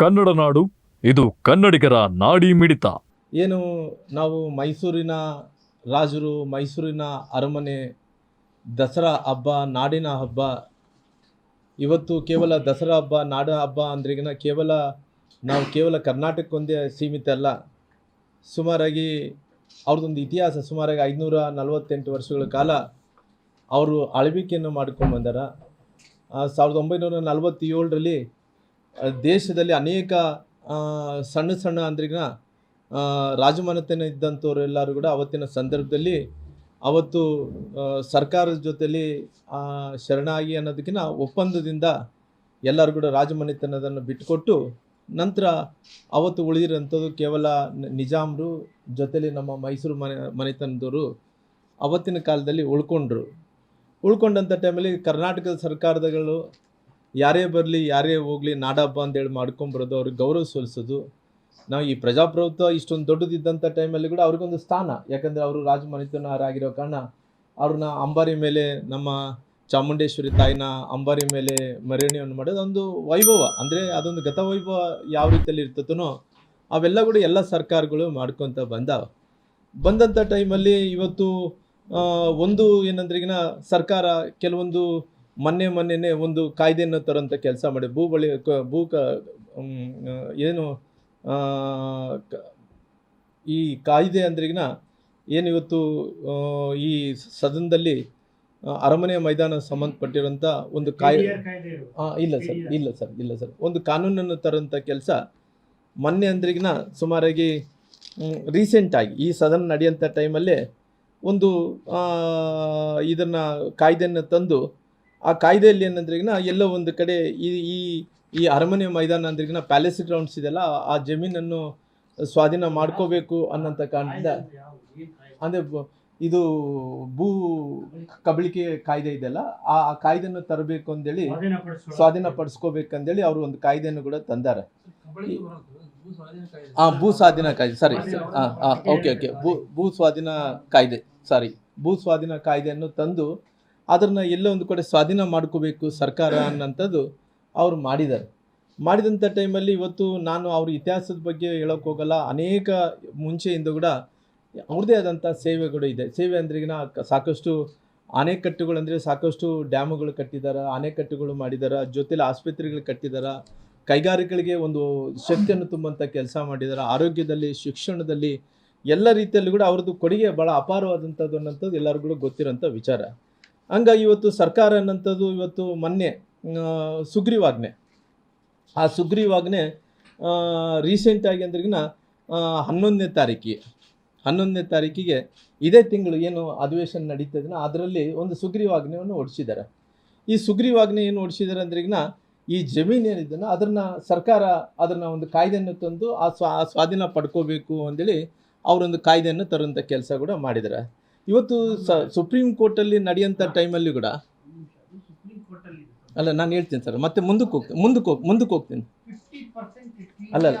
ಕನ್ನಡ ನಾಡು, ಇದು ಕನ್ನಡಿಗರ ನಾಡಿ ಮಿಡಿತ. ಏನು, ನಾವು ಮೈಸೂರಿನ ರಾಜರು, ಮೈಸೂರಿನ ಅರಮನೆ, ದಸರಾ ಹಬ್ಬ, ನಾಡಿನ ಹಬ್ಬ, ಇವತ್ತು ಕೇವಲ ದಸರಾ ಹಬ್ಬ, ನಾಡ ಹಬ್ಬ ಅಂದ್ರಿಗಿನ ಕೇವಲ, ನಾವು ಕೇವಲ ಕರ್ನಾಟಕಕ್ಕೊಂದೇ ಸೀಮಿತ ಅಲ್ಲ. ಸುಮಾರಾಗಿ ಅವ್ರದ್ದೊಂದು ಇತಿಹಾಸ ಸುಮಾರಾಗಿ ಐದುನೂರ ನಲವತ್ತೆಂಟು ವರ್ಷಗಳ ಕಾಲ ಅವರು ಆಳ್ವಿಕೆಯನ್ನು ಮಾಡ್ಕೊಂಡು ಬಂದಾರ. ಸಾವಿರದ ಒಂಬೈನೂರ ನಲವತ್ತೇಳರಲ್ಲಿ ದೇಶದಲ್ಲಿ ಅನೇಕ ಸಣ್ಣ ಸಣ್ಣ ಅಂದ್ರಿಗಿನ ಆ, ರಾಜಮನೆತನ ಇದ್ದಂಥವ್ರು ಎಲ್ಲರೂ ಕೂಡ ಅವತ್ತಿನ ಸಂದರ್ಭದಲ್ಲಿ ಅವತ್ತು ಸರ್ಕಾರದ ಜೊತೆಲಿ ಆ, ಶರಣಾಗಿ ಅನ್ನೋದಕ್ಕಿಂತ ಒಪ್ಪಂದದಿಂದ ಎಲ್ಲರೂ ಕೂಡ ರಾಜಮನೆತನದನ್ನು ಬಿಟ್ಟುಕೊಟ್ಟು ನಂತರ ಅವತ್ತು ಉಳಿದಿರೋಂಥದ್ದು ಕೇವಲ ನಿಜಾಮರು ಜೊತೆಲಿ ನಮ್ಮ ಮೈಸೂರು ಮನೆ ಮನೆತನದವರು ಅವತ್ತಿನ ಕಾಲದಲ್ಲಿ ಉಳ್ಕೊಂಡ್ರು. ಉಳ್ಕೊಂಡಂಥ ಟೈಮಲ್ಲಿ ಕರ್ನಾಟಕದ ಸರ್ಕಾರಗಳು ಯಾರೇ ಬರಲಿ, ಯಾರೇ ಹೋಗಲಿ ನಾಡಹಬ್ಬ ಅಂತೇಳಿ ಮಾಡ್ಕೊಂಬರೋದು ಅವ್ರಿಗೆ ಗೌರವ ಸಲ್ಲಿಸೋದು. ನಾವು ಈ ಪ್ರಜಾಪ್ರಭುತ್ವ ಇಷ್ಟೊಂದು ದೊಡ್ಡದಿದ್ದಂಥ ಟೈಮಲ್ಲಿ ಕೂಡ ಅವ್ರಿಗೊಂದು ಸ್ಥಾನ. ಯಾಕಂದರೆ ಅವರು ರಾಜಮನೆತನರಾಗಿರೋ ಕಾರಣ ಅವ್ರನ್ನ ಅಂಬಾರಿ ಮೇಲೆ ನಮ್ಮ ಚಾಮುಂಡೇಶ್ವರಿ ತಾಯಿನ ಅಂಬಾರಿ ಮೇಲೆ ಮರೇಣಿಯನ್ನು ಮಾಡೋದು ಒಂದು ವೈಭವ. ಅಂದರೆ ಅದೊಂದು ಗತವೈಭವ ಯಾವ ರೀತಿಯಲ್ಲಿ ಇರ್ತದೋ ಅವೆಲ್ಲ ಕೂಡ ಎಲ್ಲ ಸರ್ಕಾರಗಳು ಮಾಡ್ಕೊತ ಬಂದಾವ ಬಂದಂಥ ಟೈಮಲ್ಲಿ ಇವತ್ತು ಒಂದು ಏನಂದ್ರಿಗಿನ ಸರ್ಕಾರ ಕೆಲವೊಂದು ಮೊನ್ನೆ ಮೊನ್ನೆನೇ ಒಂದು ಕಾಯ್ದೆಯನ್ನು ತರೋಂಥ ಕೆಲಸ ಮಾಡಿ ಭೂ ಬಳಿ ಭೂ ಕ ಏನು ಈ ಕಾಯ್ದೆ ಅಂದ್ರಿಗಿನ ಏನು ಇವತ್ತು ಈ ಸದನದಲ್ಲಿ ಅರಮನೆ ಮೈದಾನ ಸಂಬಂಧಪಟ್ಟಿರುವಂಥ ಒಂದು ಕಾಯ್ ಇಲ್ಲ ಸರ್ ಇಲ್ಲ ಸರ್ ಇಲ್ಲ ಸರ್. ಒಂದು ಕಾನೂನನ್ನು ತರೋಂಥ ಕೆಲಸ ಮೊನ್ನೆ ಅಂದ್ರಿಗಿನ ಸುಮಾರಾಗಿ ರೀಸೆಂಟಾಗಿ ಈ ಸದನ ನಡೆಯೋಂಥ ಟೈಮಲ್ಲೇ ಒಂದು ಇದನ್ನು ಕಾಯ್ದೆಯನ್ನು ತಂದು ಆ ಕಾಯ್ದೆಯಲ್ಲಿ ಏನಂದ್ರಿಗಿನ ಎಲ್ಲೋ ಒಂದು ಕಡೆ ಈ ಈ ಈ ಅರಮನೆ ಮೈದಾನ ಅಂದ್ರಿಗಿನ ಪ್ಯಾಲೇಸ್ ಗ್ರೌಂಡ್ಸ್ ಇದೆಲ್ಲ ಆ ಜಮೀನನ್ನು ಸ್ವಾಧೀನ ಮಾಡ್ಕೋಬೇಕು ಅನ್ನೋಂಥ ಕಾರಣದಿಂದ ಅಂದರೆ ಇದು ಭೂ ಕಬಳಿಕೆ ಕಾಯ್ದೆ ಇದೆಲ್ಲ ಆ ಕಾಯ್ದೆಯನ್ನು ತರಬೇಕು ಅಂದೇಳಿ ಸ್ವಾಧೀನ ಪಡಿಸ್ಕೋಬೇಕಂದೇಳಿ ಅವರು ಒಂದು ಕಾಯ್ದೆಯನ್ನು ಕೂಡ ತಂದಾರೆ. ಆ, ಭೂ ಸ್ವಾಧೀನ ಕಾಯ್ದೆ ಸರಿ ಹಾಂ ಹಾಂ ಓಕೆ ಓಕೆ ಭೂ ಭೂ ಸ್ವಾಧೀನ ಕಾಯ್ದೆ ಸಾರಿ ಭೂ ಸ್ವಾಧೀನ ಕಾಯ್ದೆಯನ್ನು ತಂದು ಅದನ್ನು ಎಲ್ಲೋ ಒಂದು ಕಡೆ ಸ್ವಾಧೀನ ಮಾಡ್ಕೋಬೇಕು ಸರ್ಕಾರ ಅನ್ನೋಂಥದ್ದು ಅವ್ರು ಮಾಡಿದ್ದಾರೆ. ಮಾಡಿದಂಥ ಟೈಮಲ್ಲಿ ಇವತ್ತು ನಾನು ಅವ್ರ ಇತಿಹಾಸದ ಬಗ್ಗೆ ಹೇಳೋಕೆ ಹೋಗಲ್ಲ. ಅನೇಕ ಮುಂಚೆಯಿಂದ ಕೂಡ ಅವ್ರದ್ದೇ ಆದಂಥ ಸೇವೆಗಳು ಇದೆ. ಸೇವೆ ಅಂದ್ರಿಗಿನ ಸಾಕಷ್ಟು ಅಣೆಕಟ್ಟುಗಳಂದರೆ ಸಾಕಷ್ಟು ಡ್ಯಾಮುಗಳು ಕಟ್ಟಿದ್ದಾರೆ ಅಣೆಕಟ್ಟುಗಳು ಮಾಡಿದ್ದಾರೆ. ಜೊತೆಲಿ ಆಸ್ಪತ್ರೆಗಳು ಕಟ್ಟಿದ್ದಾರೆ. ಕೈಗಾರಿಕೆಗಳಿಗೆ ಒಂದು ಶಕ್ತಿಯನ್ನು ತುಂಬುವಂಥ ಕೆಲಸ ಮಾಡಿದ್ದಾರೆ. ಆರೋಗ್ಯದಲ್ಲಿ, ಶಿಕ್ಷಣದಲ್ಲಿ ಎಲ್ಲ ರೀತಿಯಲ್ಲೂ ಕೂಡ ಅವ್ರದ್ದು ಕೊಡುಗೆ ಭಾಳ ಅಪಾರವಾದಂಥದ್ದು ಅನ್ನೋಂಥದ್ದು ಎಲ್ಲರಿಗೂ ಗೊತ್ತಿರೋಂಥ ವಿಚಾರ. ಹಂಗಾಗಿ ಇವತ್ತು ಸರ್ಕಾರ ಅನ್ನೋಂಥದ್ದು ಇವತ್ತು ಮೊನ್ನೆ ಸುಗ್ರೀವಾಜ್ಞೆ. ಆ ಸುಗ್ರೀವಾಜ್ಞೆ ರೀಸೆಂಟಾಗಿ ಅಂದ್ರಿಗಿನ ಹನ್ನೊಂದನೇ ತಾರೀಕಿಗೆ ಹನ್ನೊಂದನೇ ತಾರೀಕಿಗೆ ಇದೇ ತಿಂಗಳು ಏನು ಅಧಿವೇಶನ ನಡೀತದನ್ನ ಅದರಲ್ಲಿ ಒಂದು ಸುಗ್ರೀವಾಜ್ಞೆಯನ್ನು ಹೊಡಿಸಿದ್ದಾರೆ. ಈ ಸುಗ್ರೀವಾಜ್ಞೆ ಏನು ಹೊಡಿಸಿದ್ದಾರೆ ಅಂದ್ರಿಗಿನ, ಈ ಜಮೀನು ಏನಿದೆಯೋ ಅದನ್ನು ಸರ್ಕಾರ ಅದನ್ನು ಒಂದು ಕಾಯ್ದೆಯನ್ನು ತಂದು ಆ ಸ್ವಾ ಸ್ವಾಧೀನ ಪಡ್ಕೋಬೇಕು ಅಂದೇಳಿ ಅವರೊಂದು ಕಾಯ್ದೆಯನ್ನು ತರುವಂಥ ಕೆಲಸ ಕೂಡ ಮಾಡಿದ್ದಾರೆ. ಇವತ್ತು ಸ ಸುಪ್ರೀಂ ಕೋರ್ಟಲ್ಲಿ ನಡೆಯುವಂಥ ಟೈಮಲ್ಲಿ ಕೂಡ ಅಲ್ಲ ನಾನು ಹೇಳ್ತೀನಿ ಸರ್ ಮತ್ತೆ ಮುಂದಕ್ಕೆ ಹೋಗ್ತೀನಿ ಮುಂದಕ್ಕೆ ಹೋಗಿ ಮುಂದಕ್ಕೆ ಹೋಗ್ತೀನಿ. ಅಲ್ಲ, ಅಲ್ಲ.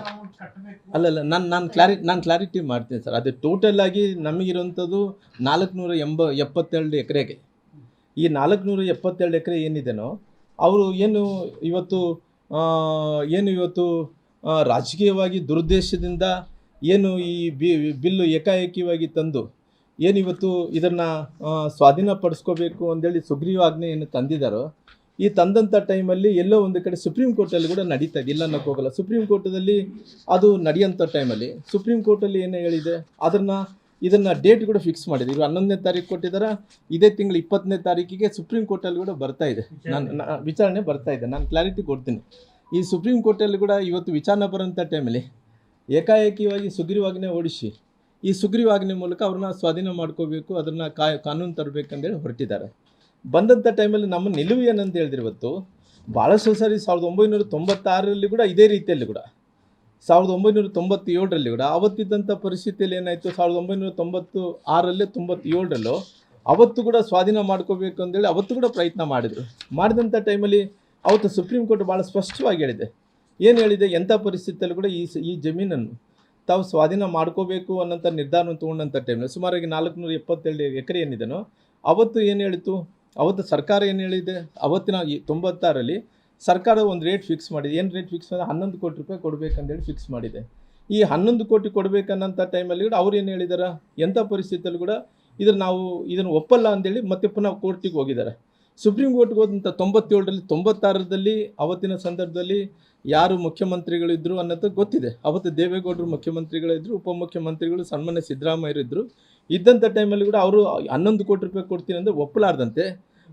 ಅಲ್ಲಲ್ಲ ನಾನು ನಾನು ಕ್ಲಾರಿ ನಾನು ಕ್ಲಾರಿಟಿ ಮಾಡ್ತೀನಿ ಸರ್ ಅದೇ ಟೋಟಲ್ ಆಗಿ ನಮಗಿರುವಂಥದ್ದು ನಾಲ್ಕುನೂರ ಎಂಬ ಎಪ್ಪತ್ತೆರಡು ಎಕರೆಗೆ. ಈ ನಾಲ್ಕುನೂರ ಎಪ್ಪತ್ತೆರಡು ಎಕರೆ ಏನಿದೆನೋ ಅವರು ಏನು ಇವತ್ತು ಏನು ಇವತ್ತು ರಾಜಕೀಯವಾಗಿ ದುರುದ್ದೇಶದಿಂದ ಏನು ಈ ಬಿ ಬಿಲ್ಲು ಏಕಾಏಕಿಯಾಗಿ ತಂದು ಏನು ಇವತ್ತು ಇದನ್ನು ಸ್ವಾಧೀನ ಪಡಿಸ್ಕೋಬೇಕು ಅಂತೇಳಿ ಸುಗ್ರೀವಾಜ್ಞೆ ಏನು ತಂದಿದ್ದಾರೋ ಈ ತಂದಂಥ ಟೈಮಲ್ಲಿ ಎಲ್ಲೋ ಒಂದು ಕಡೆ ಸುಪ್ರೀಂ ಕೋರ್ಟಲ್ಲಿ ಕೂಡ ನಡೀತಾ ಇದೆ. ಇಲ್ಲ ಅನ್ನೋಕ್ಕೆ ಹೋಗಲ್ಲ. ಸುಪ್ರೀಂ ಕೋರ್ಟದಲ್ಲಿ ಅದು ನಡೆಯೋಂಥ ಟೈಮಲ್ಲಿ ಸುಪ್ರೀಂ ಕೋರ್ಟಲ್ಲಿ ಏನು ಹೇಳಿದೆ, ಅದನ್ನು, ಇದನ್ನು ಡೇಟ್ ಕೂಡ ಫಿಕ್ಸ್ ಮಾಡಿದೆ. ಇವರು ಹನ್ನೊಂದನೇ ತಾರೀಕು ಕೊಟ್ಟಿದ್ದಾರೆ ಇದೇ ತಿಂಗಳು ಇಪ್ಪತ್ತನೇ ತಾರೀಕಿಗೆ ಸುಪ್ರೀಂ ಕೋರ್ಟಲ್ಲಿ ಕೂಡ ಬರ್ತಾ ಇದೆ. ನಾನು ವಿಚಾರಣೆ ಬರ್ತಾ ಇದೆ. ನಾನು ಕ್ಲಾರಿಟಿ ಕೊಡ್ತೀನಿ. ಈ ಸುಪ್ರೀಂ ಕೋರ್ಟಲ್ಲಿ ಕೂಡ ಇವತ್ತು ವಿಚಾರಣೆ ಬರೋಂಥ ಟೈಮಲ್ಲಿ ಏಕಾಏಕಿಯಾಗಿ ಸುಗ್ರೀವಾಜ್ಞೆ ಓಡಿಸಿ ಈ ಸುಗ್ರೀವಾಜ್ಞೆ ಮೂಲಕ ಅವ್ರನ್ನ ಸ್ವಾಧೀನ ಮಾಡ್ಕೋಬೇಕು, ಅದನ್ನು ಕಾ, ಕಾನೂನು ತರಬೇಕಂದೇಳಿ ಹೊರಟಿದ್ದಾರೆ. ಬಂದಂಥ ಟೈಮಲ್ಲಿ ನಮ್ಮ ನಿಲುವು ಏನಂತ ಹೇಳಿದ್ರೆ ಇವತ್ತು ಭಾಳಷ್ಟು ಸಾರಿ ಸಾವಿರದ ಒಂಬೈನೂರ ತೊಂಬತ್ತಾರರಲ್ಲಿ ಕೂಡ ಇದೇ ರೀತಿಯಲ್ಲಿ ಕೂಡ, ಸಾವಿರದ ಒಂಬೈನೂರ ತೊಂಬತ್ತೇಳರಲ್ಲಿ ಕೂಡ ಅವತ್ತಿದ್ದಂಥ ಪರಿಸ್ಥಿತಿಯಲ್ಲಿ ಏನಾಯಿತು, ಸಾವಿರದ ಒಂಬೈನೂರ ತೊಂಬತ್ತು ಆರಲ್ಲೇ ತೊಂಬತ್ತೇಳರಲ್ಲೂ, ಅವತ್ತು ಕೂಡ ಸ್ವಾಧೀನ ಮಾಡ್ಕೋಬೇಕು ಅಂತೇಳಿ ಅವತ್ತು ಕೂಡ ಪ್ರಯತ್ನ ಮಾಡಿದರು. ಮಾಡಿದಂಥ ಟೈಮಲ್ಲಿ ಅವತ್ತು ಸುಪ್ರೀಂ ಕೋರ್ಟ್ ಭಾಳ ಸ್ಪಷ್ಟವಾಗಿ ಹೇಳಿದೆ. ಏನು ಹೇಳಿದೆ? ಎಂಥ ಪರಿಸ್ಥಿತಿಯಲ್ಲೂ ಕೂಡ ಈ ಈ ಜಮೀನನ್ನು ತಾವು ಸ್ವಾಧೀನ ಮಾಡ್ಕೋಬೇಕು ಅನ್ನೋಂಥ ನಿರ್ಧಾರವನ್ನು ತೊಗೊಂಡಂಥ ಟೈಮಲ್ಲಿ ಸುಮಾರಾಗಿ ನಾಲ್ಕುನೂರ ಎಪ್ಪತ್ತೆರಡು ಎಕರೆ ಏನಿದೆನೋ, ಅವತ್ತು ಏನು ಹೇಳಿತು ಅವತ್ತು ಸರ್ಕಾರ ಏನು ಹೇಳಿದೆ? ಅವತ್ತಿನ ತೊಂಬತ್ತಾರಲ್ಲಿ ಸರ್ಕಾರ ಒಂದು ರೇಟ್ ಫಿಕ್ಸ್ ಮಾಡಿದೆ. ಏನು ರೇಟ್ ಫಿಕ್ಸ್ ಮಾಡಿದೆ? ಹನ್ನೊಂದು ಕೋಟಿ ರೂಪಾಯಿ ಕೊಡಬೇಕಂತೇಳಿ ಫಿಕ್ಸ್ ಮಾಡಿದೆ. ಈ ಹನ್ನೊಂದು ಕೋಟಿ ಕೊಡಬೇಕನ್ನೋಂಥ ಟೈಮಲ್ಲಿ ಕೂಡ ಅವ್ರು ಏನು ಹೇಳಿದಾರೆ? ಎಂಥ ಪರಿಸ್ಥಿತಿಯಲ್ಲಿ ಕೂಡ ಇದನ್ನು ನಾವು ಇದನ್ನು ಒಪ್ಪಲ್ಲ ಅಂತೇಳಿ ಮತ್ತೆ ಪುನಃ ಕೋರ್ಟಿಗೆ ಹೋಗಿದ್ದಾರೆ ಸುಪ್ರೀಂ ಕೋರ್ಟ್ಗೆ ಹೋದಂಥ ತೊಂಬತ್ತೇಳರಲ್ಲಿ, ತೊಂಬತ್ತಾರರಲ್ಲಿ, ಅವತ್ತಿನ ಸಂದರ್ಭದಲ್ಲಿ ಯಾರು ಮುಖ್ಯಮಂತ್ರಿಗಳಿದ್ರು ಅನ್ನೋದು ಗೊತ್ತಿದೆ. ಅವತ್ತು ದೇವೇಗೌಡರು ಮುಖ್ಯಮಂತ್ರಿಗಳಿದ್ದರು ಉಪಮುಖ್ಯಮಂತ್ರಿಗಳು ಸನ್ಮಾನ್ಯ ಸಿದ್ದರಾಮಯ್ಯರಿದ್ದರು ಇದ್ದಂಥ ಟೈಮಲ್ಲಿ ಕೂಡ ಅವರು ಹನ್ನೊಂದು ಕೋಟಿ ರೂಪಾಯಿ ಕೊಡ್ತೀನಿ ಅಂದರೆ ಒಪ್ಪಲಾರ್ದಂತೆ.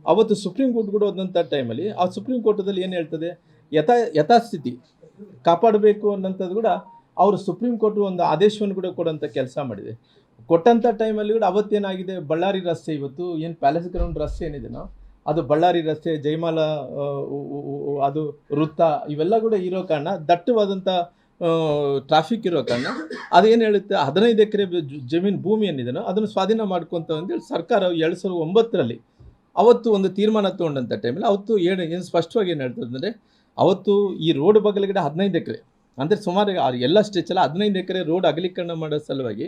ಅವತ್ತು ಸುಪ್ರೀಂ ಕೋರ್ಟ್ ಕೂಡ ಹೋದಂಥ ಟೈಮಲ್ಲಿ ಆ ಸುಪ್ರೀಂ ಕೋರ್ಟದಲ್ಲಿ ಏನು ಹೇಳ್ತದೆ? ಯಥಾ, ಯಥಾಸ್ಥಿತಿ ಕಾಪಾಡಬೇಕು ಅನ್ನೋಂಥದ್ದು ಕೂಡ ಅವರು ಸುಪ್ರೀಂ ಕೋರ್ಟ್ ಒಂದು ಆದೇಶವನ್ನು ಕೂಡ ಕೊಡೋಂಥ ಕೆಲಸ ಮಾಡಿದೆ. ಕೊಟ್ಟಂಥ ಟೈಮಲ್ಲಿ ಕೂಡ ಅವತ್ತೇನಾಗಿದೆ? ಬಳ್ಳಾರಿ ರಸ್ತೆ ಇವತ್ತು, ಏನು ಪ್ಯಾಲೇಸ್ ಗ್ರೌಂಡ್ ರಸ್ತೆ ಏನಿದೆನೋ ಅದು ಬಳ್ಳಾರಿ ರಸ್ತೆ ಉ- ಅದು ವೃತ್ತ, ಇವೆಲ್ಲ ಕೂಡ ಇರೋ ಕಾರಣ ದಟ್ಟವಾದಂಥ ಟ್ರಾಫಿಕ್ ಇರೋ ಕಾರಣ. ಅದೇನು ಹೇಳುತ್ತೆ, ಹದಿನೈದು ಎಕರೆ ಜಮೀನು ಭೂಮಿ ಏನಿದೆನೋ, ಅದನ್ನು ಸ್ವಾಧೀನ ಮಾಡ್ಕೊಂತ ಅಂತೇಳಿ ಸರ್ಕಾರ ಎರಡು ಸಾವಿರದ ಒಂಬತ್ತರಲ್ಲಿ, ಅವತ್ತು ಒಂದು ತೀರ್ಮಾನ ತೊಗೊಂಡಂಥ ಟೈಮಲ್ಲಿ ಅವತ್ತು ಏನು ಏನು ಸ್ಪಷ್ಟವಾಗಿ ಏನು ಹೇಳ್ತದೆ ಅಂದರೆ, ಅವತ್ತು ಈ ರೋಡ್ ಬಗಲಗಡೆ ಹದಿನೈದು ಎಕರೆ, ಅಂದರೆ ಸುಮಾರು ಎಲ್ಲ ಸ್ಟೇಚಲ್ಲ ಹದಿನೈದು ಎಕರೆ ರೋಡ್ ಅಗಲೀಕರಣ ಮಾಡೋ ಸಲುವಾಗಿ,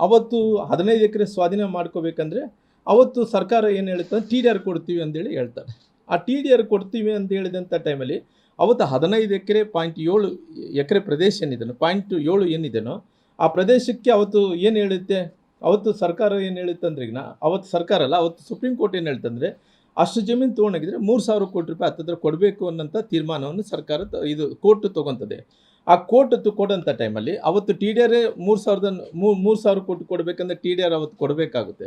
ಅವತ್ತು ಹದಿನೈದು ಎಕರೆ ಸ್ವಾಧೀನ ಮಾಡ್ಕೋಬೇಕಂದ್ರೆ ಅವತ್ತು ಸರ್ಕಾರ ಏನು ಹೇಳುತ್ತೆ ಟಿ ಡಿ ಆರ್ ಕೊಡ್ತೀವಿ ಅಂತೇಳಿ ಹೇಳ್ತಾರೆ. ಆ ಟಿ ಡಿ ಆರ್ ಕೊಡ್ತೀವಿ ಅಂತ ಹೇಳಿದಂಥ ಟೈಮಲ್ಲಿ ಅವತ್ತು ಹದಿನೈದು ಎಕರೆ ಪಾಯಿಂಟ್ ಏಳು ಎಕರೆ ಪ್ರದೇಶ ಏನಿದೆನೋ, ಪಾಯಿಂಟ್ ಏಳು ಏನಿದೆನೋ, ಆ ಪ್ರದೇಶಕ್ಕೆ ಅವತ್ತು ಏನು ಹೇಳುತ್ತೆ? ಅವತ್ತು ಸರ್ಕಾರ ಏನು ಹೇಳುತ್ತೆ ಅಂದ್ರೆ ಈಗ ಅವತ್ತು ಸರ್ಕಾರ ಅಲ್ಲ, ಅವತ್ತು ಸುಪ್ರೀಂ ಕೋರ್ಟ್ ಏನು ಹೇಳ್ತಂದ್ರೆ ಅಷ್ಟು ಜಮೀನು ತೊಗೊಂಡೋಗಿದ್ರೆ ಮೂರು ಸಾವಿರ ಕೋಟಿ ರೂಪಾಯಿ ಹತ್ತಿರ ಕೊಡಬೇಕು ಅನ್ನೋಂಥ ತೀರ್ಮಾನವನ್ನು ಸರ್ಕಾರ ಇದು ಕೋರ್ಟ್ ತೊಗೊತದೆ. ಆ ಕೋರ್ಟ್ ಕೊಡೋಂಥ ಟೈಮಲ್ಲಿ ಅವತ್ತು ಟಿ ಡಿ ಆರೇ ಮೂರು ಸಾವಿರದ ಮೂರು ಸಾವಿರ ಕೋಟಿ ಕೊಡಬೇಕಂದ್ರೆ ಟಿ ಡಿ ಆರ್ ಅವತ್ತು ಕೊಡಬೇಕಾಗುತ್ತೆ.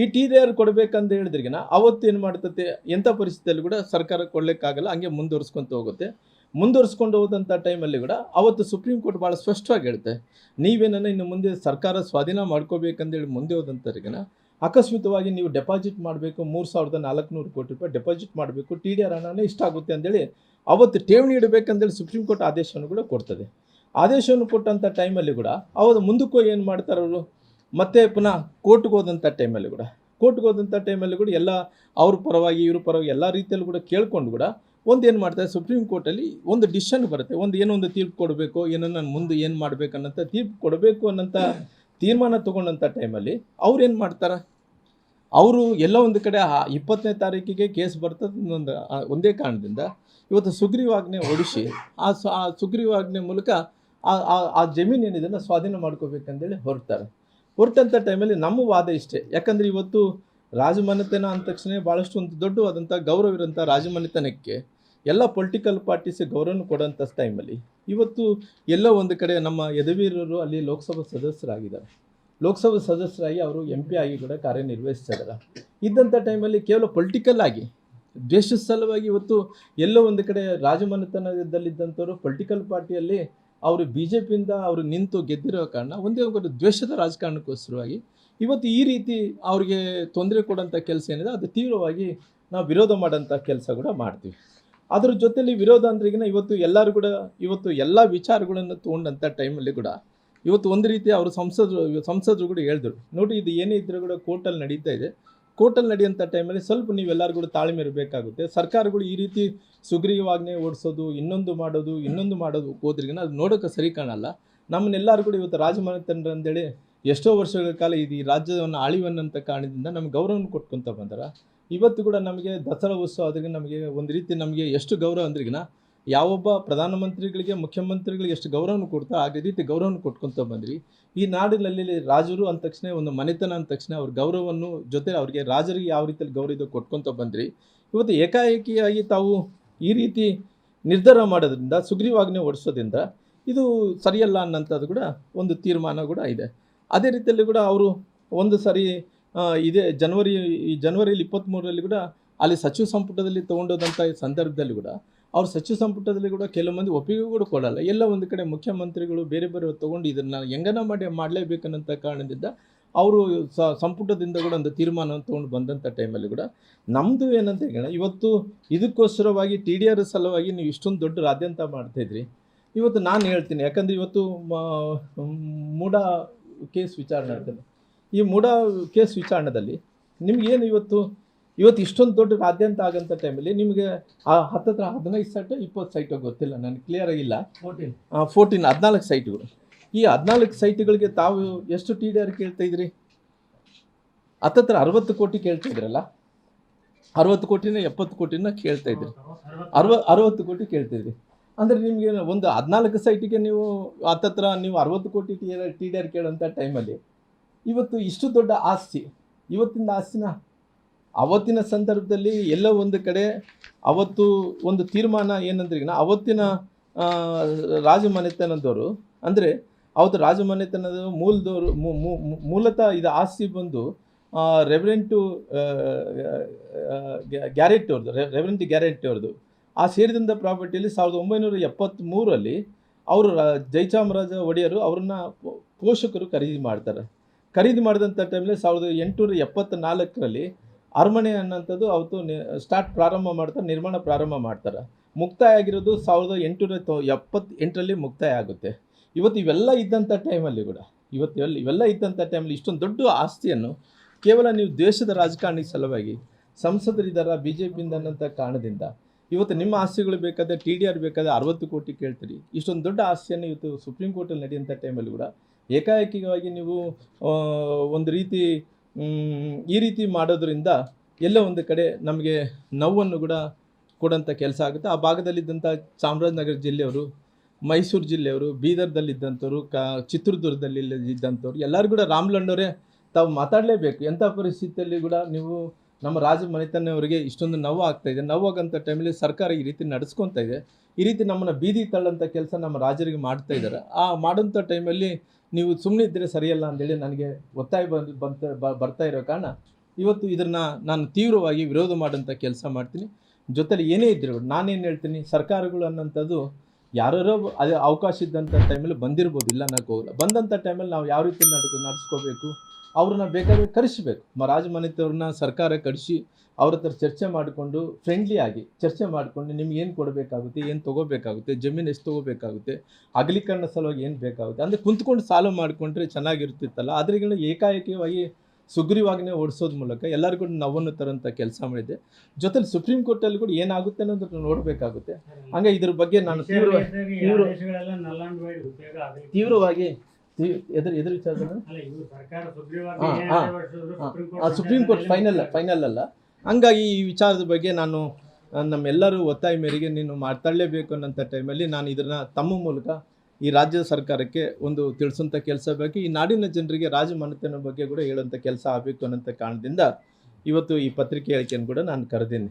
ಈ ಟಿ ಡಿ ಆರ್ ಕೊಡಬೇಕಂತ ಹೇಳಿದ್ರಿಗಿನ ಅವತ್ತು ಏನು ಮಾಡ್ತತೆ ಎಂಥ ಪರಿಸ್ಥಿತಿಯಲ್ಲಿ ಕೂಡ ಸರ್ಕಾರ ಕೊಡಲಿಕ್ಕಾಗಲ್ಲ, ಹಂಗೆ ಮುಂದುವರಿಸ್ಕೊಂತ ಹೋಗುತ್ತೆ. ಮುಂದುವರಿಸ್ಕೊಂಡು ಹೋದಂಥ ಟೈಮಲ್ಲಿ ಕೂಡ ಅವತ್ತು ಸುಪ್ರೀಂ ಕೋರ್ಟ್ ಭಾಳ ಸ್ಪಷ್ಟವಾಗಿ ಹೇಳುತ್ತೆ ನೀವೇನನ್ನ ಇನ್ನು ಮುಂದೆ ಸರ್ಕಾರ ಸ್ವಾಧೀನ ಮಾಡ್ಕೋಬೇಕಂದೇಳಿ ಮುಂದೆ ಹೋದಂಥವ್ರಿಗಿನ ಆಕಸ್ಮಿತವಾಗಿ ನೀವು ಡೆಪಾಸಿಟ್ ಮಾಡಬೇಕು, ಮೂರು ಸಾವಿರದ ನಾಲ್ಕುನೂರು ಕೋಟಿ ರೂಪಾಯಿ ಡೆಪಾಸಿಟ್ ಮಾಡಬೇಕು ಟಿ ಡಿ ಆರ್ ಹಣನೇ ಇಷ್ಟ ಆಗುತ್ತೆ ಅಂತೇಳಿ ಅವತ್ತು ಠೇವಣಿ ಇಡಬೇಕಂತೇಳಿ ಸುಪ್ರೀಂ ಕೋರ್ಟ್ ಆದೇಶವನ್ನು ಕೂಡ ಕೊಡ್ತದೆ. ಆದೇಶವನ್ನು ಕೊಟ್ಟಂಥ ಟೈಮಲ್ಲಿ ಕೂಡ ಅವರು ಮುಂದಕ್ಕೂ ಏನು ಮಾಡ್ತಾರೆ ಅವರು ಮತ್ತೆ ಪುನಃ ಕೋರ್ಟ್ಗೆ ಹೋದಂಥ ಟೈಮಲ್ಲಿ ಕೂಡ, ಕೋರ್ಟ್ಗೆ ಹೋದಂಥ ಟೈಮಲ್ಲಿ ಕೂಡ ಎಲ್ಲ ಅವ್ರ ಪರವಾಗಿ, ಇವ್ರ ಪರವಾಗಿ ಎಲ್ಲ ರೀತಿಯಲ್ಲೂ ಕೂಡ ಕೇಳ್ಕೊಂಡು ಕೂಡ ಒಂದು ಏನು ಮಾಡ್ತಾರೆ, ಸುಪ್ರೀಂ ಕೋರ್ಟಲ್ಲಿ ಒಂದು ಡಿಸಿಷನ್ ಬರುತ್ತೆ. ಒಂದು ಏನೋ ಒಂದು ತೀರ್ಪು ಕೊಡಬೇಕು, ಏನೋ ನಾನು ಮುಂದೆ ಏನು ಮಾಡಬೇಕು ತೀರ್ಪು ಕೊಡಬೇಕು ಅನ್ನೋಂಥ ತೀರ್ಮಾನ ತೊಗೊಂಡಂಥ ಟೈಮಲ್ಲಿ ಅವ್ರು ಏನು ಮಾಡ್ತಾರೆ? ಅವರು ಎಲ್ಲ ಒಂದು ಕಡೆ ಇಪ್ಪತ್ತನೇ ತಾರೀಕಿಗೆ ಕೇಸ್ ಬರ್ತದೆ ಒಂದು ಒಂದೇ ಕಾರಣದಿಂದ ಇವತ್ತು ಸುಗ್ರೀವಾಜ್ಞೆ ಒಡಿಸಿ ಆ ಆ ಸುಗ್ರೀವಾಜ್ಞೆ ಮೂಲಕ ಆ, ಆ- ಜಮೀನು ಏನಿದೆ ಸ್ವಾಧೀನ ಮಾಡ್ಕೋಬೇಕಂತೇಳಿ ಹೊರಡ್ತಾರೆ. ಹೊರಟಂಥ ಟೈಮಲ್ಲಿ ನಮ್ಮ ವಾದ ಇಷ್ಟೇ. ಯಾಕಂದರೆ ಇವತ್ತು ರಾಜಮನೆತನ ಅಂದ ತಕ್ಷಣ ಭಾಳಷ್ಟು ಒಂದು ದೊಡ್ಡವಾದಂಥ ಗೌರವ ಇರೋಂಥ ರಾಜಮನೆತನಕ್ಕೆ ಎಲ್ಲ ಪೊಲಿಟಿಕಲ್ ಪಾರ್ಟೀಸ್ ಗೌರವನ ಕೊಡೋಂಥ ಟೈಮಲ್ಲಿ ಇವತ್ತು ಎಲ್ಲ ಒಂದು ಕಡೆ ನಮ್ಮ ಯದುವೀರರು ಅಲ್ಲಿ ಲೋಕಸಭಾ ಸದಸ್ಯರಾಗಿದ್ದಾರೆ. ಲೋಕಸಭಾ ಸದಸ್ಯರಾಗಿ ಅವರು ಎಂ ಪಿ ಆಗಿ ಕೂಡ ಕಾರ್ಯನಿರ್ವಹಿಸ್ತಾ ಇದ್ದಾರೆ ಇದ್ದಂಥ ಟೈಮಲ್ಲಿ ಕೇವಲ ಪೊಲಿಟಿಕಲ್ ಆಗಿ, ದೇಶದ ಸಲುವಾಗಿ ಇವತ್ತು ಎಲ್ಲೋ ಒಂದು ಕಡೆ ರಾಜಮನೆತನದಲ್ಲಿದ್ದಂಥವ್ರು ಪೊಲಿಟಿಕಲ್ ಪಾರ್ಟಿಯಲ್ಲಿ ಅವರು ಬಿ ಜೆ ಪಿಯಿಂದ ಅವರು ನಿಂತು ಗೆದ್ದಿರೋ ಕಾರಣ ಒಂದೇ ಒಂದು ದ್ವೇಷದ ರಾಜಕಾರಣಕ್ಕೋಸ್ಕರವಾಗಿ ಇವತ್ತು ಈ ರೀತಿ ಅವ್ರಿಗೆ ತೊಂದರೆ ಕೊಡೋಂಥ ಕೆಲಸ ಏನಿದೆ, ಅದು ತೀವ್ರವಾಗಿ ನಾವು ವಿರೋಧ ಮಾಡೋಂಥ ಕೆಲಸ ಕೂಡ ಮಾಡ್ತೀವಿ. ಅದ್ರ ಜೊತೆಯಲ್ಲಿ ವಿರೋಧ ಅಂದ್ರಿಗಿನ ಇವತ್ತು ಎಲ್ಲರೂ ಕೂಡ, ಇವತ್ತು ಎಲ್ಲ ವಿಚಾರಗಳನ್ನು ತೊಗೊಂಡಂಥ ಟೈಮಲ್ಲಿ ಕೂಡ ಇವತ್ತು ಒಂದು ರೀತಿ ಅವರು ಸಂಸದರು ಸಂಸದರು ಕೂಡ ಹೇಳಿದ್ರು. ನೋಡಿ, ಇದು ಏನೇ ಇದ್ರೂ ಕೂಡ ಕೋರ್ಟಲ್ಲಿ ನಡೀತಾ ಇದೆ. ಕೋರ್ಟಲ್ಲಿ ನಡೆಯುವಂಥ ಟೈಮಲ್ಲಿ ಸ್ವಲ್ಪ ನೀವೆಲ್ಲರೂ ಕೂಡ ತಾಳ್ಮೆ ಇರಬೇಕಾಗುತ್ತೆ. ಸರ್ಕಾರಗಳು ಈ ರೀತಿ ಸುಗ್ರೀವಾಜ್ಞೆ ಓಡಿಸೋದು, ಇನ್ನೊಂದು ಮಾಡೋದು ಇನ್ನೊಂದು ಮಾಡೋದು ಹೋದ್ರಿಗಿನ ಅದು ನೋಡೋಕೆ ಸರಿ ಕಾಣಲ್ಲ. ನಮ್ಮನ್ನೆಲ್ಲರೂ ಕೂಡ ಇವತ್ತು ರಾಜಮನೆತನರು ಅಂತೇಳಿ ಎಷ್ಟೋ ವರ್ಷಗಳ ಕಾಲ ಇದು ಈ ರಾಜ್ಯವನ್ನು ಆಳಿವನ್ನಂಥ ಕಾರಣದಿಂದ ನಮ್ಗೆ ಗೌರವವನ್ನು ಕೊಟ್ಕೊಂತ ಬಂದಾರ. ಇವತ್ತು ಕೂಡ ನಮಗೆ ದಸರಾ ಉತ್ಸವ ಅದ್ರಿಗೆ ನಮಗೆ ಒಂದು ರೀತಿ ನಮಗೆ ಎಷ್ಟು ಗೌರವ ಅಂದ್ರಿಗಿನ ಯಾವೊಬ್ಬ ಪ್ರಧಾನಮಂತ್ರಿಗಳಿಗೆ, ಮುಖ್ಯಮಂತ್ರಿಗಳಿಗೆ ಎಷ್ಟು ಗೌರವನ ಕೊಡ್ತಾ, ಆ ರೀತಿ ಗೌರವನ ಕೊಟ್ಕೊಂತ ಬಂದ್ರಿ ಈ ನಾಡಿನಲ್ಲಿ ರಾಜರು ಅಂದ ತಕ್ಷಣ, ಒಂದು ಮನೆತನ ಅಂದ ತಕ್ಷಣ ಅವ್ರ ಗೌರವವನ್ನು ಜೊತೆ ಅವ್ರಿಗೆ ರಾಜರಿಗೆ ಯಾವ ರೀತಿಯಲ್ಲಿ ಗೌರವ ಇದು ಕೊಟ್ಕೊಂತ ಬಂದ್ರಿ ಇವತ್ತು ಏಕಾಏಕಿಯಾಗಿ ತಾವು ಈ ರೀತಿ ನಿರ್ಧಾರ ಮಾಡೋದ್ರಿಂದ, ಸುಗ್ರೀವಾಜ್ಞೆ ಹೊಡಿಸೋದ್ರಿಂದ ಇದು ಸರಿಯಲ್ಲ ಅನ್ನೋಂಥದ್ದು ಕೂಡ ಒಂದು ತೀರ್ಮಾನ ಕೂಡ ಇದೆ. ಅದೇ ರೀತಿಯಲ್ಲಿ ಕೂಡ ಅವರು ಒಂದು ಸರಿ ಇದೇ ಜನವರಿ, ಈ ಜನವರಿಯಲ್ಲಿ ಇಪ್ಪತ್ತ್ಮೂರರಲ್ಲಿ ಕೂಡ ಅಲ್ಲಿ ಸಚಿವ ಸಂಪುಟದಲ್ಲಿ ತೊಗೊಂಡೋದಂಥ ಸಂದರ್ಭದಲ್ಲಿ ಕೂಡ ಅವ್ರ ಸಚಿವ ಸಂಪುಟದಲ್ಲಿ ಕೂಡ ಕೆಲವು ಮಂದಿ ಒಪ್ಪಿಗೆ ಕೂಡ ಕೊಡಲ್ಲ. ಎಲ್ಲ ಒಂದು ಕಡೆ ಮುಖ್ಯಮಂತ್ರಿಗಳು ಬೇರೆ ಬೇರೆ ತೊಗೊಂಡು ಇದನ್ನು ಹೆಂಗನ ಮಾಡಿ ಮಾಡಲೇಬೇಕನ್ನಂಥ ಕಾರಣದಿಂದ ಅವರು ಸಂಪುಟದಿಂದ ಕೂಡ ಒಂದು ತೀರ್ಮಾನವನ್ನು ತೊಗೊಂಡು ಬಂದಂಥ ಟೈಮಲ್ಲಿ ಕೂಡ ನಮ್ಮದು ಏನಂತ ಹೇಳೋಣ, ಇವತ್ತು ಇದಕ್ಕೋಸ್ಕರವಾಗಿ ಟಿ ಡಿ ಆರ್ ಸಲುವಾಗಿ ನೀವು ಇಷ್ಟೊಂದು ದೊಡ್ಡ ರಾದ್ಯಂತ ಮಾಡ್ತಾಯಿದ್ರಿ ಇವತ್ತು ನಾನು ಹೇಳ್ತೀನಿ, ಯಾಕಂದರೆ ಇವತ್ತು ಮೂಡ ಕೇಸ್ ವಿಚಾರಣೆ ಆಗ್ತದೆ ಈ ಮೂಡ ಕೇಸ್ ವಿಚಾರಣದಲ್ಲಿ ನಿಮ್ಗೇನು ಇವತ್ತು ಇವತ್ತು ಇಷ್ಟೊಂದು ದೊಡ್ಡ ರಾಜ್ಯಾಂತ ಆಗಂಥ ಟೈಮಲ್ಲಿ ನಿಮಗೆ ಆ ಹತ್ತತ್ರ ಹದಿನೈದು ಸೈಟು ಇಪ್ಪತ್ತು ಸೈಟು ಗೊತ್ತಿಲ್ಲ ನನಗೆ ಕ್ಲಿಯರ್ ಆಗಿಲ್ಲ ಫೋರ್ಟೀನ್ ಫೋರ್ಟೀನ್ ಹದಿನಾಲ್ಕು ಸೈಟ್ಗಳು ಈ ಹದಿನಾಲ್ಕು ಸೈಟ್ಗಳಿಗೆ ತಾವು ಎಷ್ಟು ಟಿ ಡಿ ಆರ್ ಕೇಳ್ತಾ ಇದ್ರಿ? ಹತ್ತತ್ರ ಅರವತ್ತು ಕೋಟಿ ಕೇಳ್ತಾ ಇದ್ರಲ್ಲ? ಅರವತ್ತು ಕೋಟಿನ ಎಪ್ಪತ್ತು ಕೋಟಿನ ಕೇಳ್ತಾ ಇದ್ರಿ. ಅರವ ಅರವತ್ತು ಕೋಟಿ ಕೇಳ್ತಿದ್ರಿ ಅಂದರೆ ನಿಮಗೆ ಒಂದು ಹದಿನಾಲ್ಕು ಸೈಟಿಗೆ ನೀವು ಹತ್ತತ್ರ ನೀವು ಅರವತ್ತು crore T T D R ಕೇಳೋಂಥ ಟೈಮಲ್ಲಿ ಇವತ್ತು ಇಷ್ಟು ದೊಡ್ಡ ಆಸ್ತಿ ಇವತ್ತಿನ ಆಸ್ತಿನ ಅವತ್ತಿನ ಸಂದರ್ಭದಲ್ಲಿ ಎಲ್ಲ ಒಂದು ಕಡೆ ಅವತ್ತು ಒಂದು ತೀರ್ಮಾನ ಏನಂದ್ರೆ ಈಗ ಅವತ್ತಿನ ರಾಜಮನೆತನದವರು, ಅಂದರೆ ಅವತ್ತು ರಾಜಮನೆತನದ ಮೂಲದವರು ಮೂಲತಃ ಇದು ಆಸ್ತಿ ಬಂದು ರೆವರೆಂಟು ಗ್ಯಾರೆಟ್ ಅವ್ರದ್ದು ರೆವರೆಂಟ್ ಗ್ಯಾರೆಂಟಿ ಅವ್ರದ್ದು ಆ ಸೇರಿದಂಥ ಪ್ರಾಪರ್ಟಿಯಲ್ಲಿ ಸಾವಿರದ ಒಂಬೈನೂರ ಎಪ್ಪತ್ತ್ಮೂರಲ್ಲಿ ಅವರು ಜೈಚಾಮರಾಜ ಒಡೆಯರು ಅವ್ರನ್ನ ಪೋಷಕರು ಖರೀದಿ ಮಾಡ್ತಾರೆ. ಖರೀದಿ ಮಾಡಿದಂಥ ಟೈಮಲ್ಲಿ ಸಾವಿರದ ಎಂಟುನೂರ ಎಪ್ಪತ್ತ ನಾಲ್ಕರಲ್ಲಿ ಅರಮನೆ ಅನ್ನೋಂಥದ್ದು ಅವತ್ತು ಸ್ಟಾರ್ಟ್ ಪ್ರಾರಂಭ ಮಾಡ್ತಾರೆ, ನಿರ್ಮಾಣ ಪ್ರಾರಂಭ ಮಾಡ್ತಾರೆ. ಮುಕ್ತಾಯ ಆಗಿರೋದು ಸಾವಿರದ ಎಂಟುನೂರ ತೊ ಎಪ್ಪತ್ತು ಎಂಟರಲ್ಲಿ ಮುಕ್ತಾಯ ಆಗುತ್ತೆ. ಇವತ್ತು ಇವೆಲ್ಲ ಇದ್ದಂಥ ಟೈಮಲ್ಲಿ ಕೂಡ, ಇವತ್ತು ಇವೆಲ್ಲ ಇವೆಲ್ಲ ಇದ್ದಂಥ ಟೈಮಲ್ಲಿ ಇಷ್ಟೊಂದು ದೊಡ್ಡ ಆಸ್ತಿಯನ್ನು ಕೇವಲ ನೀವು ದೇಶದ ರಾಜಕಾರಣಿ ಸಲುವಾಗಿ, ಸಂಸದರಿದ್ದಾರ ಬಿ ಜೆ ಪಿಯಿಂದ ಅನ್ನೋಂಥ ಕಾರಣದಿಂದ, ಇವತ್ತು ನಿಮ್ಮ ಆಸ್ತಿಗಳು ಬೇಕಾದರೆ, ಟಿ ಡಿ ಆರ್ ಬೇಕಾದರೆ ಅರವತ್ತು ಕೋಟಿ ಕೇಳ್ತೀರಿ. ಇಷ್ಟೊಂದು ದೊಡ್ಡ ಆಸ್ತಿಯನ್ನು ಇವತ್ತು ಸುಪ್ರೀಂ ಕೋರ್ಟಲ್ಲಿ ನಡೆಯುವಂಥ ಟೈಮಲ್ಲಿ ಕೂಡ ಏಕಾಏಕಿವಾಗಿ ನೀವು ಒಂದು ರೀತಿ ಈ ರೀತಿ ಮಾಡೋದ್ರಿಂದ ಎಲ್ಲೋ ಒಂದು ಕಡೆ ನಮಗೆ ನೋವನ್ನು ಕೂಡ ಕೊಡೋಂಥ ಕೆಲಸ ಆಗುತ್ತೆ. ಆ ಭಾಗದಲ್ಲಿದ್ದಂಥ ಚಾಮರಾಜನಗರ ಜಿಲ್ಲೆಯವರು, ಮೈಸೂರು ಜಿಲ್ಲೆಯವರು ಬೀದರ್ದಲ್ಲಿದ್ದಂಥವ್ರು ಕ ಚಿತ್ರದುರ್ಗದಲ್ಲಿ ಇದ್ದಂಥವ್ರು ಎಲ್ಲರೂ ಕೂಡ ರಾಮ್ಲಣ್ಣವರೇ ತಾವು ಮಾತಾಡಲೇಬೇಕು. ಎಂಥ ಪರಿಸ್ಥಿತಿಯಲ್ಲಿ ಕೂಡ ನೀವು ನಮ್ಮ ರಾಜ ಮನೆತನವರಿಗೆ ಇಷ್ಟೊಂದು ನೋವು ಆಗ್ತಾ ಇದೆ. ನೋವಾಗಂಥ ಟೈಮಲ್ಲಿ ಸರ್ಕಾರ ಈ ರೀತಿ ನಡೆಸ್ಕೊತಾ ಇದೆ. ಈ ರೀತಿ ನಮ್ಮನ್ನು ಬೀದಿ ತಳ್ಳಂಥ ಕೆಲಸ ನಮ್ಮ ರಾಜರಿಗೆ ಮಾಡ್ತಾ ಇದ್ದಾರೆ. ಆ ಮಾಡೋಂಥ ಟೈಮಲ್ಲಿ ನೀವು ಸುಮ್ಮನೆ ಇದ್ದರೆ ಸರಿಯಲ್ಲ ಅಂತೇಳಿ ನನಗೆ ಒತ್ತಾಯ ಬಂದು, ಬಂತ ಬರ್ತಾ ಇರೋ ಕಾರಣ ಇವತ್ತು ಇದನ್ನು ನಾನು ತೀವ್ರವಾಗಿ ವಿರೋಧ ಮಾಡೋಂಥ ಕೆಲಸ ಮಾಡ್ತೀನಿ. ಜೊತೆಲಿ ಏನೇ ಇದ್ದರೂ ನಾನೇನು ಹೇಳ್ತೀನಿ, ಸರ್ಕಾರಗಳು ಅನ್ನೋಂಥದ್ದು ಯಾರೋ ಅದೇ ಅವಕಾಶ ಇದ್ದಂಥ ಟೈಮಲ್ಲಿ ಬಂದಿರ್ಬೋದು. ಇಲ್ಲ ನಾಲ್ಕು ಹೋಗಲ್ಲ. ಬಂದಂಥ ಟೈಮಲ್ಲಿ ನಾವು ಯಾವ ರೀತಿ ನಡ್ಕೊ, ನಡೆಸ್ಕೋಬೇಕು? ಅವ್ರನ್ನ ಬೇಕಾದ್ರೆ ಕರೆಸಬೇಕು. ಮ ರಾಜಮನೆತವ್ರನ್ನ ಸರ್ಕಾರ ಕರೆಸಿ ಅವ್ರ ಹತ್ರ ಚರ್ಚೆ ಮಾಡಿಕೊಂಡು ಫ್ರೆಂಡ್ಲಿ ಆಗಿ ಚರ್ಚೆ ಮಾಡಿಕೊಂಡು ನಿಮ್ಗೆ ಏನು ಕೊಡಬೇಕಾಗುತ್ತೆ ಏನು ತೊಗೋಬೇಕಾಗುತ್ತೆ ಜಮೀನು ಎಷ್ಟು ತೊಗೋಬೇಕಾಗುತ್ತೆ ಅಗಲೀಕರಣ ಸಲುವಾಗಿ ಏನು ಬೇಕಾಗುತ್ತೆ ಅಂದರೆ ಕುಂತ್ಕೊಂಡು ಸಾಲ ಮಾಡಿಕೊಂಡ್ರೆ ಚೆನ್ನಾಗಿರ್ತಿತ್ತಲ್ಲ ಅದರಿಂದ ಏಕಾಏಕಿಯಾಗಿ ಸುಗ್ರೀವಾಜ್ಞೆ ಓಡಿಸೋದ್ ಮೂಲಕ ಎಲ್ಲರಿಗೂ ನೋವನ್ನು ತರೋಂಥ ಕೆಲಸ ಮಾಡಿದೆ ಜೊತೆಲಿ ಸುಪ್ರೀಂ ಕೋರ್ಟಲ್ಲಿ ಕೂಡ ಏನಾಗುತ್ತೆ ಅನ್ನೋದನ್ನ ನೋಡಬೇಕಾಗುತ್ತೆ. ಹಂಗೆ ಇದ್ರ ಬಗ್ಗೆ ನಾನು ತೀವ್ರ ತೀವ್ರ- ತೀವ್ರವಾಗಿ ತೀವ್- ಎದುರು ಎದುರು ವಿಚಾರ ಹಾ, ಹಾ, ಆ, ಸುಪ್ರೀಂ ಕೋರ್ಟ್ ಫೈನಲ್ ಫೈನಲ್ ಅಲ್ಲ ಹಂಗಾಗಿ ಈ ವಿಚಾರದ ಬಗ್ಗೆ ನಾನು ನಮ್ಮೆಲ್ಲರೂ ಒತ್ತಾಯ ಮೇರೆಗೆ ನೀನು ಮಾತಾಡಲೇಬೇಕು ಅನ್ನೋಂಥ ಟೈಮಲ್ಲಿ ನಾನು ಇದನ್ನು ತಮ್ಮ ಮೂಲಕ ಈ ರಾಜ್ಯ ಸರ್ಕಾರಕ್ಕೆ ಒಂದು ತಿಳಿಸುವಂಥ ಕೆಲಸ ಬೇಕು ಈ ನಾಡಿನ ಜನರಿಗೆ ರಾಜಮನೆತನ ಬಗ್ಗೆ ಕೂಡ ಹೇಳುವಂಥ ಕೆಲಸ ಆಗಬೇಕು ಅನ್ನೋಂಥ ಕಾರಣದಿಂದ ಇವತ್ತು ಈ ಪತ್ರಿಕೆ ಹೇಳಿಕೆಯನ್ನು ಕೂಡ ನಾನು ಕರೆದೀನಿ.